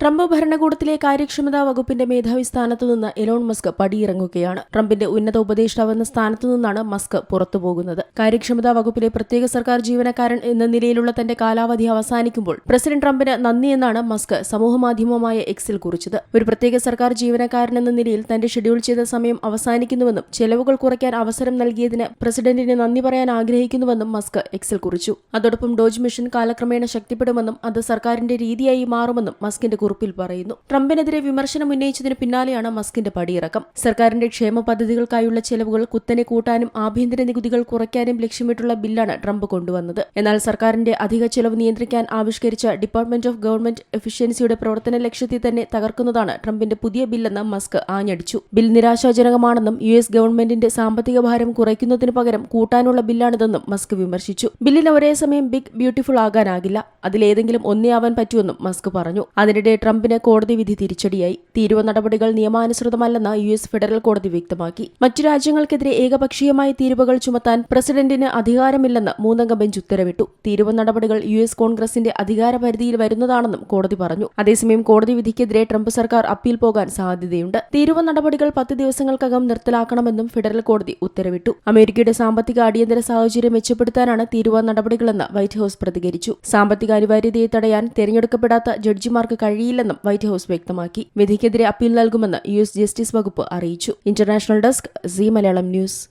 Trump ഭരണകൂടത്തിലെ കാര്യക്ഷമതാ വകുപ്പിന്റെ മേധാവി സ്ഥാനത്തു നിന്ന് എലോൺ മസ്ക് പടിയിറങ്ങുകയാണ്. ട്രംപിന്റെ ഉന്നത ഉപദേഷ്ടാവെന്ന സ്ഥാനത്തു നിന്നാണ് മസ്ക് പുറത്തുപോകുന്നത്. കാര്യക്ഷമതാ വകുപ്പിലെ പ്രത്യേക സർക്കാർ ജീവനക്കാരൻ എന്ന നിലയിലുള്ള തന്റെ കാലാവധി അവസാനിക്കുമ്പോൾ പ്രസിഡന്റ് ട്രംപിന് നന്ദിയെന്നാണ് മസ്ക് സമൂഹമാധ്യമമായ എക്സിൽ കുറിച്ചത്. ഒരു പ്രത്യേക സർക്കാർ ജീവനക്കാരൻ എന്ന നിലയിൽ തന്റെ ഷെഡ്യൂൾ ചെയ്ത സമയം അവസാനിക്കുന്നുവെന്നും ചെലവുകൾ കുറയ്ക്കാൻ അവസരം നൽകിയതിന് പ്രസിഡന്റിന് നന്ദി പറയാൻ ആഗ്രഹിക്കുന്നുവെന്നും മസ്ക് എക്സിൽ കുറിച്ചു. അതോടൊപ്പം ഡോജ് മിഷൻ കാലക്രമേണ ശക്തിപ്പെടുമെന്നും അത് സർക്കാരിന്റെ രീതിയായി മാറുമെന്നും മസ്കിന്റെ കുറിപ്പിൽ പറയുന്നു. ട്രംപിനെതിരെ വിമർശനം ഉന്നയിച്ചതിന് പിന്നാലെയാണ് മസ്കിന്റെ പടിയിറക്കം. സർക്കാരിന്റെ ക്ഷേമ പദ്ധതികൾക്കായുള്ള ചെലവുകൾ കുത്തനെ കൂട്ടാനും ആഭ്യന്തര നികുതികൾ കുറയ്ക്കാനും ലക്ഷ്യമിട്ടുള്ള ബില്ലാണ് ട്രംപ് കൊണ്ടുവന്നത്. എന്നാൽ സർക്കാരിന്റെ അധിക ചെലവ് നിയന്ത്രിക്കാൻ ആവിഷ്കരിച്ച ഡിപ്പാർട്ട്മെന്റ് ഓഫ് ഗവൺമെന്റ് എഫിഷ്യൻസിയുടെ പ്രവർത്തന ലക്ഷ്യത്തിൽ തന്നെ തകർക്കുന്നതാണ് ട്രംപിന്റെ പുതിയ ബില്ലെന്ന് മസ്ക് ആഞ്ഞടിച്ചു. ബിൽ നിരാശാജനകമാണെന്നും യു എസ് ഗവൺമെന്റിന്റെ സാമ്പത്തിക ഭാരം കുറയ്ക്കുന്നതിന് പകരം കൂട്ടാനുള്ള ബില്ലാണിതെന്നും മസ്ക് വിമർശിച്ചു. ബില്ലിന് ഒരേ സമയം ബിഗ് ബ്യൂട്ടിഫുൾ ആകാനാകില്ല. അതിലേതെങ്കിലും ഒന്നേ ആവാൻ പറ്റുമെന്നും മസ്ക് പറഞ്ഞു. അതിനിടെ ട്രംപിന് കോടതി വിധി തിരിച്ചടിയായി. തീരുവ നടപടികൾ നിയമാനുസൃതമല്ലെന്ന് യു എസ് ഫെഡറൽ കോടതി വ്യക്തമാക്കി. മറ്റു രാജ്യങ്ങൾക്കെതിരെ ഏകപക്ഷീയമായ തീരുവകൾ ചുമത്താൻ പ്രസിഡന്റിന് അധികാരമില്ലെന്ന് മൂന്നംഗ ബെഞ്ച് ഉത്തരവിട്ടു. തീരുവ നടപടികൾ യു എസ് കോൺഗ്രസിന്റെ അധികാരപരിധിയിൽ വരുന്നതാണെന്നും കോടതി പറഞ്ഞു. അതേസമയം കോടതി വിധിക്കെതിരെ ട്രംപ് സർക്കാർ അപ്പീൽ പോകാൻ സാധ്യതയുണ്ട്. തീരുവ നടപടികൾ പത്ത് ദിവസങ്ങൾക്കകം നിർത്തലാക്കണമെന്നും ഫെഡറൽ കോടതി ഉത്തരവിട്ടു. അമേരിക്കയുടെ സാമ്പത്തിക അടിയന്തര സാഹചര്യം മെച്ചപ്പെടുത്താനാണ് തീരുവ നടപടികളെന്ന് വൈറ്റ് ഹൌസ് പ്രതികരിച്ചു. സാമ്പത്തിക അനിവാര്യതയെ തടയാൻ തെരഞ്ഞെടുക്കപ്പെടാത്ത ജഡ്ജിമാർക്ക് കഴിയില്ലെന്നും വൈറ്റ് ഹൌസ് വ്യക്തമാക്കി. വിധിക്കെതിരെ അപ്പീൽ നൽകുമെന്ന് യു എസ് ജസ്റ്റിസ് വകുപ്പ് അറിയിച്ചു. International desk C Malayalam news.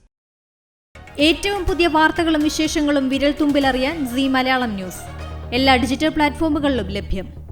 ഏറ്റവും പുതിയ വാർത്തകളും വിശേഷങ്ങളും വിരൽ തുമ്പിലറിയാൻ സി മലയാളം ന്യൂസ്. എല്ലാ ഡിജിറ്റൽ പ്ലാറ്റ്ഫോമുകളിലും ലഭ്യം.